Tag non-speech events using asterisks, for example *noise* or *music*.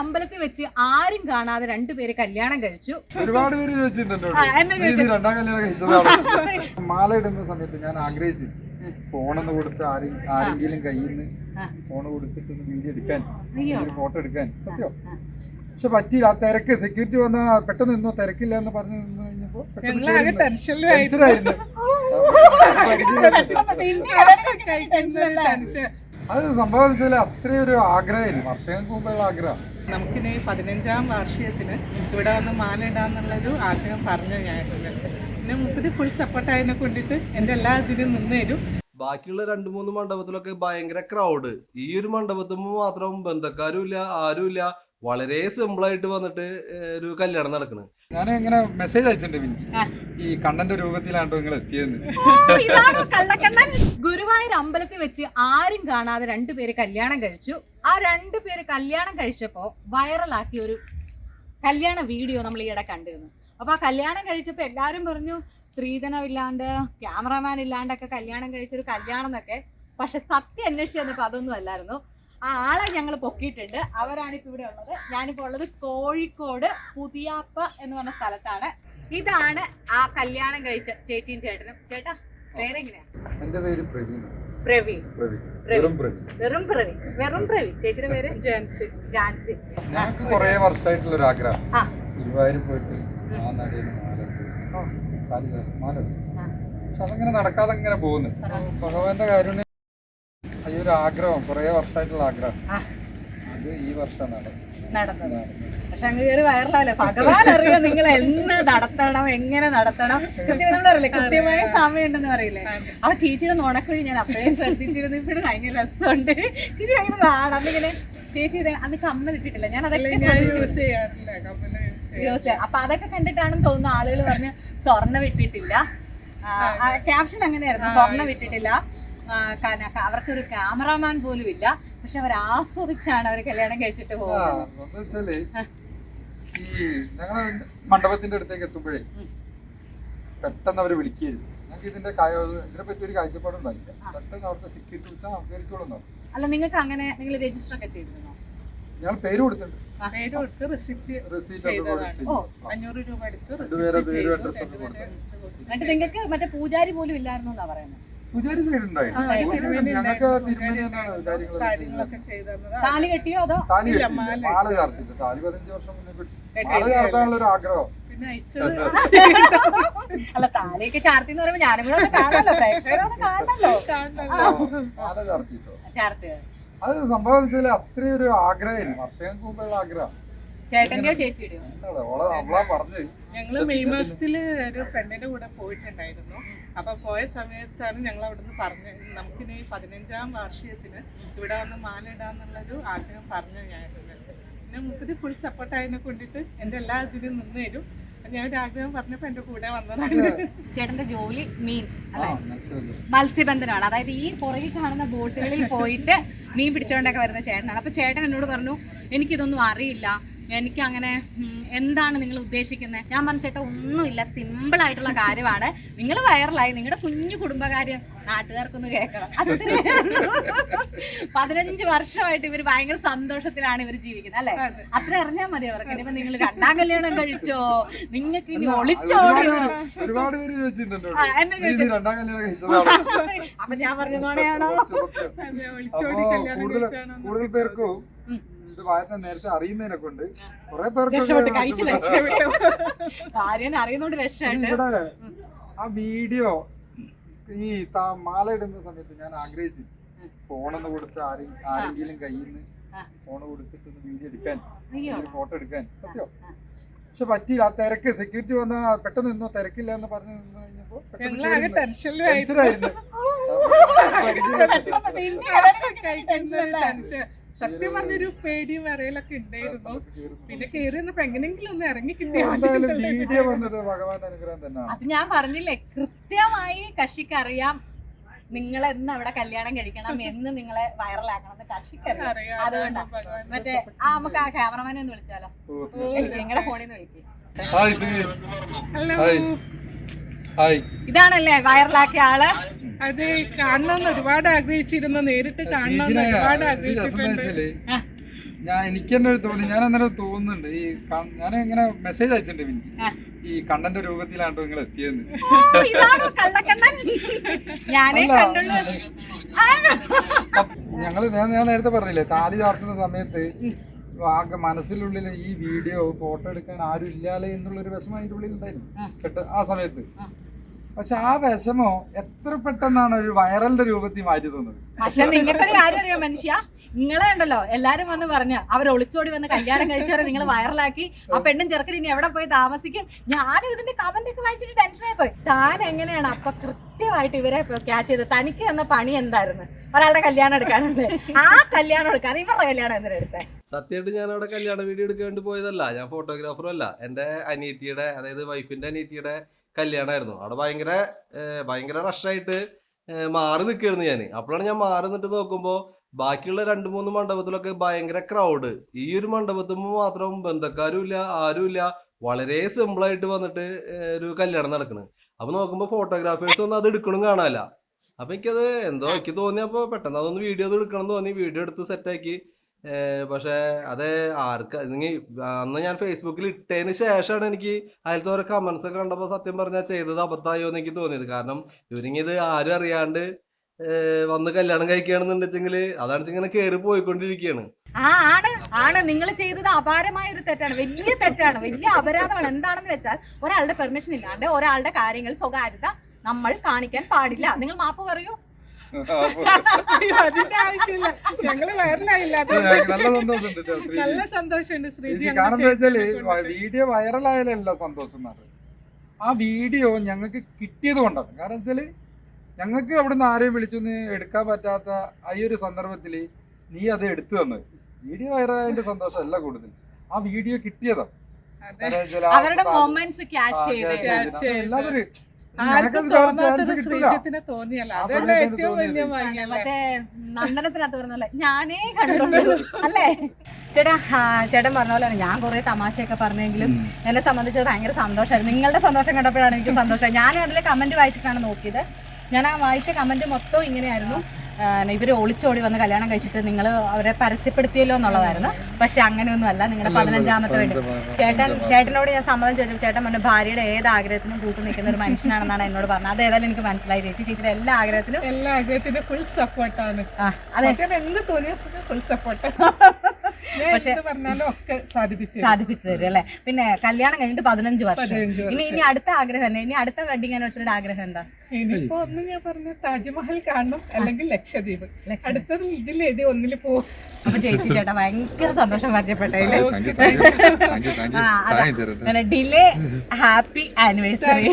അമ്പലത്തിൽ വെച്ച് ആരും കാണാതെ രണ്ടുപേര് കല്യാണം കഴിച്ചു. ഒരുപാട് പേര് ചോദിച്ചിട്ടുണ്ട് മാല ഇടുന്ന സമയത്ത് ഞാൻ ആഗ്രഹിച്ചു. ഫോണൊന്ന് കൊടുത്ത് ആരെ ആരെങ്കിലും കയ്യിൽ നിന്ന് ഫോൺ കൊടുത്തിട്ട് വീഡിയോ എടുക്കാൻ. ഫോട്ടോ എടുക്കാൻ. സത്യം. പക്ഷെ പറ്റിയില്ല. ആ തിരക്ക് സെക്യൂരിറ്റി വന്ന പെട്ടെന്ന് നിന്നോ തിരക്കില്ല എന്ന് പറഞ്ഞു നിന്ന് കഴിഞ്ഞപ്പോ അത് സംഭവം വെച്ചാൽ അത്രയും ഒരു ആഗ്രഹമായിരുന്നു. വർഷങ്ങൾക്ക് മുമ്പുള്ള ആഗ്രഹം നമുക്കിനി പതിനഞ്ചാം വാർഷികത്തിന് ഇവിടെ വന്ന് മാല ഇടാന്നുള്ളൊരു ആഗ്രഹം പറഞ്ഞു ഞാൻ പിന്നെ മുപ്പത് ഫുൾ സപ്പോർട്ടായതിനെ കൊണ്ടിട്ട് എന്റെ എല്ലാ ഇതിനും നിന്ന് തരും. ബാക്കിയുള്ള രണ്ട് മൂന്ന് മണ്ഡപത്തിലൊക്കെ ഭയങ്കര ക്രൗഡ് ഈ ഒരു മണ്ഡപത്തിൽ മാത്രം ബന്ധക്കാരും ഇല്ല ആരും ഇല്ല വളരെ സിമ്പിൾ ആയിട്ട് വന്നിട്ട് ഒരു കല്യാണം നടക്കണ്. ഞാൻ ഇങ്ങനെ മെസ്സേജ് അയച്ചിട്ടുണ്ട് പിന്നെ ഈ കണ്ണന്റെ രൂപത്തിലാണ്ടോ നിങ്ങൾ എത്തിയെന്ന് ഓ, ഇതാണോ കള്ളക്കണ്ണൻ? ഗുരുവായൂർ അമ്പലത്തിൽ വെച്ച് ആരും കാണാതെ രണ്ടുപേര് കല്യാണം കഴിച്ചു. ആ രണ്ടുപേര് കല്യാണം കഴിച്ചപ്പോ വൈറലാക്കിയ ഒരു കല്യാണ വീഡിയോ നമ്മൾ ഈയിടെ കണ്ടിരുന്നു. അപ്പൊ ആ കല്യാണം കഴിച്ചപ്പോ എല്ലാരും പറഞ്ഞു സ്ത്രീധനം ഇല്ലാണ്ട് ക്യാമറമാൻ ഇല്ലാണ്ടൊക്കെ കല്യാണം കഴിച്ചൊരു കല്യാണം എന്നൊക്കെ. പക്ഷെ സത്യം അന്വേഷിച്ചു തന്നപ്പോൾ അതൊന്നും അല്ലായിരുന്നു. ആ ആളെ ഞങ്ങൾ പൊക്കിയിട്ടുണ്ട്. അവരാണ് ഇപ്പൊ ഇവിടെ ഉള്ളത്. ഞാനിപ്പോ ഉള്ളത് കോഴിക്കോട് പുതിയാപ്പ എന്ന് പറഞ്ഞ സ്ഥലത്താണ്. ഇതാണ് ആ കല്യാണം കഴിച്ച ചേച്ചിയും ചേട്ടനും. ചേട്ടാ പേരെങ്ങനെയാ? എന്റെ പേര് പ്രവീൺ. വെറും പ്രവീൺ. വെറും പ്രവീൺ. വെറും പ്രവീൺ. ചേച്ചിയുടെ പേര്? ജാൻസി. ജാൻസി. ഞങ്ങൾക്ക് കുറേ വർഷമായിട്ടുള്ള ഒരു ആഗ്രഹം ആ. ഗുരുവായൂർ പോയിട്ട് ആ നടയിൽ മാല മാല പക്ഷെ അതങ്ങനെ നടക്കാതെ പോകുന്നു. ഭഗവാന്റെ കാര്യം ഈ ഒരു ആഗ്രഹം കുറേ വർഷമായിട്ടുള്ള ആഗ്രഹം. അത് ഈ വർഷം നടന്നു നടന്നത്. പക്ഷെ അങ്ങ് കയറി വയറിലല്ലേ ഭഗവാൻ അറിയാം നിങ്ങൾ എന്ന് നടത്തണം എങ്ങനെ നടത്തണം? കൃത്യം നമ്മൾ അറിയില്ലേ കൃത്യമായ സമയം ഉണ്ടെന്ന് പറയില്ലേ ആ ചേച്ചിയുടെ നുണക്കുഴി ഞാൻ അപ്പോഴേ ശ്രദ്ധിച്ചിരുന്നു. ഇപ്പോഴും ഭയങ്കര രസമുണ്ട്. ചേച്ചി ഭയങ്കര നാട് അന്നിങ്ങനെ ചേച്ചി അന്ന് കമ്മൽ ഇട്ടിട്ടില്ല. ഞാൻ അതൊക്കെ യൂസ് ചെയ്യാം. അപ്പൊ അതൊക്കെ കണ്ടിട്ടാണെന്ന് തോന്നുന്നു ആളുകൾ പറഞ്ഞ് സ്വർണ വിട്ടിട്ടില്ല ക്യാപ്ഷൻ അങ്ങനെയായിരുന്നു. സ്വർണ വിട്ടിട്ടില്ല അവർക്കൊരു ക്യാമറാമാൻ പോലും ഇല്ല പക്ഷെ അവർ ആസ്വദിച്ചാണ് അവർ കല്യാണം കഴിച്ചിട്ട് പോകുന്നത്. ഈ ഞങ്ങൾ മണ്ഡപത്തിന്റെ അടുത്തേക്ക് എത്തുമ്പോഴേ പെട്ടെന്ന് അവർ വിളിക്കരുത് ഞങ്ങൾക്ക് ഇതിന്റെ ഇതിനെ പറ്റി ഒരു കാഴ്ചപ്പാടുണ്ടായില്ല. പെട്ടെന്ന് അവിടുത്തെ സെക്യൂരിറ്റി വിളിച്ചാൽ അവർക്ക് അല്ല നിങ്ങൾക്ക് അങ്ങനെ നിങ്ങൾ രജിസ്റ്റർ ഒക്കെ ചെയ്തിരുന്നോ? ഞങ്ങൾ പേര് കൊടുത്തിട്ടുണ്ട്. പേര് കൊടുത്ത് റെസിപ്റ്റ് അഞ്ഞൂറ് രൂപ അടിച്ചു നിങ്ങൾക്ക് മറ്റേ പൂജാരി പോലും ഇല്ലായിരുന്നു എന്നാ പറയുന്നത് പൂജാരി സൈഡ് ഉണ്ടായി ഞങ്ങൾക്ക് താലി കെട്ടിയോ അതോ താലി ചാർത്തില്ല താലി പതിനഞ്ച് വർഷം മുന്നേ. ചാർത്താനുള്ള ഒരു ആഗ്രഹം അല്ല? താലിയൊക്കെ ചാർത്തി എന്ന് പറയുമ്പോ ഞാനും കൂടെ ഒന്ന് കാണണല്ലോ. പ്രേക്ഷകരൊന്ന് കാണണല്ലോ ആൾ ചാർത്തിട്ടോ? ചാർത്തി അത് സംഭവം വെച്ചാൽ അത്രയും ഒരു ആഗ്രഹമായിരുന്നു. വർഷങ്ങൾക്ക് മുമ്പുള്ള ആഗ്രഹം ചേട്ടന്റെയോ ചേച്ചിയുടെയോ? പറഞ്ഞ് ഞങ്ങൾ മെയ് മാസത്തിൽ ഒരു ഫ്രണ്ടിന്റെ കൂടെ പോയിട്ടുണ്ടായിരുന്നു. അപ്പൊ പോയ സമയത്താണ് ഞങ്ങൾ അവിടുന്ന് പറഞ്ഞത് നമുക്കിനി പതിനഞ്ചാം വാർഷികത്തിന് ഇവിടെ വന്ന് മാല ഇടാന്നുള്ളൊരു ആഗ്രഹം പറഞ്ഞു ഞാൻ പിന്നെ മുപ്പത് ഫുൾ സപ്പോർട്ടായതിനെ കൊണ്ടിട്ട് എന്റെ എല്ലാ ഇതിനും നിന്ന് തരും. ഞാൻ ഒരു ആഗ്രഹം പറഞ്ഞപ്പോ എന്റെ കൂടെ വന്നതാണ്. ചേട്ടന്റെ ജോലി മീൻ. മത്സ്യബന്ധനമാണ്. അതായത് ഈ പുറകിൽ കാണുന്ന ബോട്ടുകളിൽ പോയിട്ട് മീൻ പിടിച്ചുകൊണ്ടൊക്കെ വരുന്ന ചേട്ടനാണ്. അപ്പൊ ചേട്ടൻ എന്നോട് പറഞ്ഞു എനിക്കിതൊന്നും അറിയില്ല. എനിക്ക് അങ്ങനെ എന്താണ് നിങ്ങൾ ഉദ്ദേശിക്കുന്നത് ഞാൻ പറഞ്ഞ ചേട്ടാ ഒന്നുമില്ല. സിമ്പിൾ ആയിട്ടുള്ള കാര്യമാണ്. നിങ്ങൾ വൈറലായി നിങ്ങളുടെ കുഞ്ഞു കുടുംബകാര്യം നാട്ടുകാർക്കൊന്ന് കേൾക്കണം. അതിന്. *laughs* പതിനഞ്ച് വർഷമായിട്ട് ഇവർ ഭയങ്കര സന്തോഷത്തിലാണ് ഇവർ ജീവിക്കുന്നത് അല്ലെ? അത്ര അറിഞ്ഞാൽ മതി അവർക്ക്. ഇനിയിപ്പോ നിങ്ങൾ രണ്ടാം കല്യാണം കഴിച്ചോ? നിങ്ങൾക്ക് ഇനി ഒളിച്ചോടിയോ ഒരുപാട് പേര് ചോദിച്ചിട്ടുണ്ട് അപ്പൊ ഞാൻ പറഞ്ഞ നോണയാണോ അതെ, ഒളിച്ചോടി അപ്പോ കൂടുതൽ കഴിച്ചാണോ കൂടുതൽ പേർക്കും ഇത് വായന നേരത്തെ അറിയുന്നതിനെ കൊണ്ട് കുറെ പേർക്ക് രക്ഷപ്പെട്ട് കഴിച്ചില്ല. ഭാര്യനെ അറിയുന്നോണ്ട് രക്ഷമുണ്ട് ഇവിടെ ആ വീഡിയോ ഈ ത- മാല ഇടുന്ന സമയത്ത് ഞാൻ ആഗ്രഹിച്ചു. ഫോണൊന്ന് കൊടുത്ത് ആരെ ആരെങ്കിലും കയ്യിൽ നിന്ന്. ഫോൺ കൊടുത്തിട്ട് ഒന്ന് വീഡിയോ എടുക്കാൻ. അയ്യോ. ഒരു ഫോട്ടോ എടുക്കാൻ. സത്യോ. പക്ഷെ പറ്റിയില്ല. ആ തിരക്ക് സെക്യൂരിറ്റി വന്ന പെട്ടെന്ന് നിന്നോ? തിരക്കില്ല എന്ന് പറഞ്ഞു നിന്ന് കഴിഞ്ഞപ്പോ പെട്ടെന്ന് ഞങ്ങളാകെ കേറി നിന്ന്. ടെൻഷനിലായി ടെൻഷനായിരുന്നു. ടെൻഷൻ സത്യം പറഞ്ഞൊരു പേടിയും വരയിലൊക്കെ ഉണ്ടായിരുന്നു. പിന്നെ കേറി വന്നപ്പോ എങ്ങനെയെങ്കിലും ഒന്ന് ഇറങ്ങി കിട്ടിയാൽ അത് ഞാൻ പറഞ്ഞില്ലേ കൃത്യമായി കക്ഷിക്ക് അറിയാം നിങ്ങൾ എന്ന് അവിടെ കല്യാണം കഴിക്കണം എന്ന് നിങ്ങളെ വൈറലാക്കണം എന്ന് കക്ഷിക്കറിയാം. അതുകൊണ്ടാണ് മറ്റേ ആ നമുക്ക് ആ ക്യാമറമാനെ ഒന്ന് വിളിച്ചാലോ? നിങ്ങളെ ഫോണിൽ നിന്ന് വിളിക്കും. ഇതാണല്ലേ വൈറലാക്കിയ ആൾ? അത് കാണണം ഒരുപാട് ആഗ്രഹിച്ചിരുന്നു നേരിട്ട് കാണണമെന്ന് ഒരുപാട് ആഗ്രഹിച്ചിട്ടുണ്ട്. ഞാൻ എനിക്ക് തന്നെ ഒരു തോന്നി ഞാൻ അന്നേരം തോന്നുന്നുണ്ട് ഈ ഞാൻ ഇങ്ങനെ മെസ്സേജ് അയച്ചിട്ടുണ്ട് എനിക്ക് ഈ കണ്ണന്റെ രൂപത്തിലാണ് നിങ്ങൾ എത്തിയെന്ന്. ഞങ്ങൾ ഞാൻ ഞാൻ നേരത്തെ പറഞ്ഞില്ലേ താലി ചാർത്തുന്ന സമയത്ത് ആകെ മനസ്സിലുള്ളിൽ ഈ വീഡിയോ ഫോട്ടോ എടുക്കാൻ ആരും ഇല്ലാലേ എന്നുള്ളൊരു വിഷമം അതിന്റെ ഉള്ളിൽ ഉണ്ടായിരുന്നു. ആ. സമയത്ത്. പക്ഷെ ആ വിഷമോ എത്ര പെട്ടെന്നാണ് ഒരു വൈറലിന്റെ രൂപത്തിൽ മാറ്റി തന്നത് പക്ഷെ നിങ്ങൾക്കൊരു കാര്യം അറിയോ മനുഷ്യ? നിങ്ങളെ ഉണ്ടല്ലോ എല്ലാരും വന്ന് പറഞ്ഞു അവർ ഒളിച്ചോടി വന്ന് കല്യാണം കഴിച്ചവരെ നിങ്ങൾ വൈറലാക്കി ആ പെണ്ണും ചെറുക്കൻ ഇനി എവിടെ പോയി താമസിക്കും? ഞാനും ഇതിന്റെ കമന്റ് ഒക്കെ വായിച്ചിട്ട് ടെൻഷനായി പോയി. താൻ എങ്ങനെയാണ് അപ്പൊ കൃത്യമായിട്ട് ഇവരെ ക്യാച്ച് ചെയ്ത് തനിക്ക് എന്ന പണി എന്തായിരുന്നു? ഒരാളുടെ കല്യാണം എടുക്കാനുണ്ട് ആ കല്യാണം എടുക്കാൻ ഇവരുടെ കല്യാണം എന്തിനാ എടുത്തേ? സത്യമായിട്ട് ഞാൻ അവിടെ കല്യാണ വീഡിയോ എടുക്കാൻ വേണ്ടി പോയതല്ല. ഞാൻ ഫോട്ടോഗ്രാഫറും അല്ല. എന്റെ അനിയത്തിയുടെ അതായത് വൈഫിന്റെ അനിയത്തിയുടെ കല്യാണമായിരുന്നു അവിടെ ഭയങ്കര ഭയങ്കര റഷായിട്ട് മാറി നിൽക്കുകയായിരുന്നു ഞാൻ അപ്പോഴാണ് ഞാൻ മാറി നിന്നിട്ട് നോക്കുമ്പോൾ ബാക്കിയുള്ള രണ്ട് മൂന്ന് മണ്ഡപത്തിലൊക്കെ ഭയങ്കര ക്രൗഡ് ഈ ഒരു മണ്ഡപത്തിൽ മാത്രം ബന്ധക്കാരും ഇല്ല ആരും ഇല്ല വളരെ സിമ്പിളായിട്ട് വന്നിട്ട് ഒരു കല്യാണം നടക്കുന്നത് അപ്പൊ നോക്കുമ്പോൾ ഫോട്ടോഗ്രാഫേഴ്സ് ഒന്നും അത് എടുക്കണം കാണാനല്ല. അപ്പൊ എനിക്കത് എന്തോ എനിക്ക് തോന്നിയപ്പോ പെട്ടെന്ന് അതൊന്ന് വീഡിയോ എടുക്കണം തോന്നി. വീഡിയോ എടുത്ത് സെറ്റാക്കി പക്ഷെ അത് ആർക്ക് നിങ്ങൾ അന്ന് ഞാൻ ഫേസ്ബുക്കിൽ ഇട്ടതിന് ശേഷമാണ് എനിക്ക് അതിലത്തെ ഓരോ കമന്റ്സ് ഒക്കെ കണ്ടപ്പോൾ സത്യം പറഞ്ഞാൽ ചെയ്തത് അബദ്ധമായോ എന്ന് എനിക്ക് തോന്നിയത്. കാരണം ഇവരിങ്ങിത് ആരും അറിയാണ്ട് വന്ന് കല്യാണം കഴിക്കുകയാണെന്നുണ്ടെങ്കിൽ അതാണ് ഇങ്ങനെ കയറി പോയിക്കൊണ്ടിരിക്കുകയാണ് ആ ആണ് ആണ്. നിങ്ങൾ ചെയ്തത് അപാരമായ ഒരു തെറ്റാണ്. വലിയ തെറ്റാണ്. വലിയ അപരാധമാണ്. എന്താണെന്ന് വെച്ചാൽ ഒരാളുടെ പെർമിഷൻ ഇല്ലാണ്ട് ഒരാളുടെ കാര്യങ്ങൾ സ്വകാര്യത നമ്മൾ കാണിക്കാൻ പാടില്ല. നിങ്ങൾ മാപ്പ് പറയൂ. അതിന്റെ ആവശ്യമില്ല. ഞങ്ങൾ വൈറലായില്ല. നല്ല സന്തോഷമുണ്ട് നല്ല സന്തോഷമുണ്ട് ശ്രീജി. ശ്രീജി കാരണം എന്താ വെച്ചാൽ വീഡിയോ വൈറലായാലല്ല സന്തോഷം ആ വീഡിയോ ഞങ്ങൾക്ക് കിട്ടിയത് കൊണ്ടാണ്. കാരണം വെച്ചാൽ ഞങ്ങൾക്ക് അവിടുന്ന് ആരെയും വിളിച്ചൊന്ന് എടുക്കാൻ പറ്റാത്ത ആ ഈ ഒരു സന്ദർഭത്തിൽ നീ അത് എടുത്തു തന്നത്. വീഡിയോ വൈറലായതിന്റെ സന്തോഷമല്ല കൂടുതൽ. ആ വീഡിയോ കിട്ടിയതാണ്. അവരുടെ മൊമെന്റ്സ് ക്യാച്ച് ചെയ്ത് എല്ലാവരും ആർക്കും തോന്നാത്തത് ശ്രീജിത്തിന് തോന്നിയല്ല. അതല്ല ഏറ്റവും വലിയ മറ്റേ നന്ദനത്തിനകത്ത് പറഞ്ഞല്ലേ ഞാനേ കണ്ടിട്ടുണ്ട് അല്ലേ? ചേട്ടാ ചേട്ടൻ പറഞ്ഞ പോലെ ഞാൻ കുറെ തമാശയൊക്കെ പറഞ്ഞെങ്കിലും എന്നെ സംബന്ധിച്ച് ഭയങ്കര സന്തോഷമായിരുന്നു. നിങ്ങളുടെ സന്തോഷം കണ്ടപ്പോഴാണ് എനിക്ക് സന്തോഷം. ഞാൻ അതിലെ കമന്റ് വായിച്ചിട്ടാണ് നോക്കിയത്. ഞാൻ ആ വായിച്ച കമന്റ് മൊത്തം ഇങ്ങനെയായിരുന്നു. ഇവർ ഒളിച്ചോടി വന്ന് കല്യാണം കഴിച്ചിട്ട് നിങ്ങൾ അവരെ പരസ്യപ്പെടുത്തിയല്ലോ എന്നുള്ളതായിരുന്നു. പക്ഷെ അങ്ങനെയൊന്നും അല്ല നിങ്ങളുടെ പതിനഞ്ചാമത്തെ വേണ്ടി ചേട്ടൻ ചേട്ടനോട് ഞാൻ സമ്മതം ചോദിച്ചു ചേട്ടൻ പറഞ്ഞു ഭാര്യയുടെ ഏത് ആഗ്രഹത്തിനും കൂട്ടു നിൽക്കുന്ന ഒരു മനുഷ്യനാണെന്നാണ് എന്നോട് പറഞ്ഞത്. അത് ഏതായാലും എനിക്ക് മനസ്സിലായി. ചേച്ചി ചേച്ചിയുടെ എല്ലാ ആഗ്രഹത്തിനും എല്ലാ ആഗ്രഹത്തിനും ഫുൾ സപ്പോർട്ടാണ് ആ, അതെ. എന്ത് തോന്നിയ ഫുൾ സപ്പോർട്ട് ഒക്കെ സാധിപ്പിച്ചു തരും. അല്ലെ? പിന്നെ കല്യാണം കഴിഞ്ഞിട്ട് പതിനഞ്ച് വർഷം. ഇനി ഇനി അടുത്ത ആഗ്രഹം ഇനി അടുത്ത വെഡിങ് ആനിവേഴ്സറിയുടെ ആഗ്രഹം എന്താ? ഇനിയിപ്പോ ഒന്ന് ഞാൻ പറഞ്ഞ താജ്മഹൽ കാണണം അല്ലെങ്കിൽ ലക്ഷദ്വീപ്. അടുത്തത് ഇതിൽ എഴുതി ഒന്നിൽ പോകും അപ്പൊ ചേച്ചി ചേട്ടാ ഭയങ്കര സന്തോഷം പരിചയപ്പെട്ടതിൽ. Delay happy anniversary